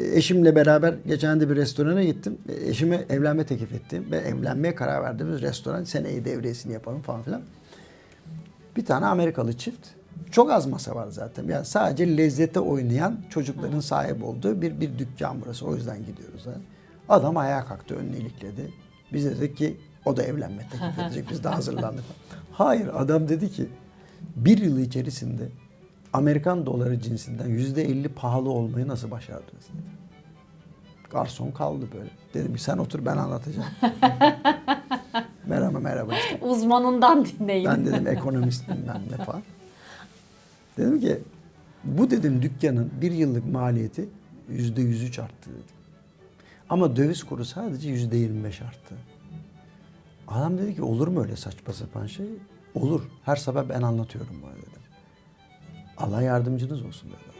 eşimle beraber geçen de bir restorana gittim. Eşime evlenme teklif ettim ve evlenmeye karar verdiğimiz restoran seneyi devresini yapalım falan filan. Bir tane Amerikalı çift. Çok az masa var zaten. Yani sadece lezzete oynayan çocukların sahip olduğu bir bir dükkan burası. O yüzden gidiyoruz. Yani. Adam ayağa kalktı, önünü ilikledi. Biz dedik ki o da evlenme teklif edecek. Biz de hazırlandık. Hayır, adam dedi ki bir yıl içerisinde Amerikan doları cinsinden yüzde elli pahalı olmayı nasıl başardınız. Garson kaldı böyle. Dedim ki sen otur ben anlatacağım. merhaba merhaba işte. Uzmanından dinleyin. Ben dedim ekonomist bilmem ne falan. Dedim ki bu dedim dükkanın bir yıllık maliyeti yüzde yüz üç arttı dedim. Ama döviz kuru sadece yüzde yirmi beş arttı. Adam dedi ki olur mu öyle saçma sapan şey? Olur. Her sabah ben anlatıyorum dedim. Allah yardımcınız olsun dedi.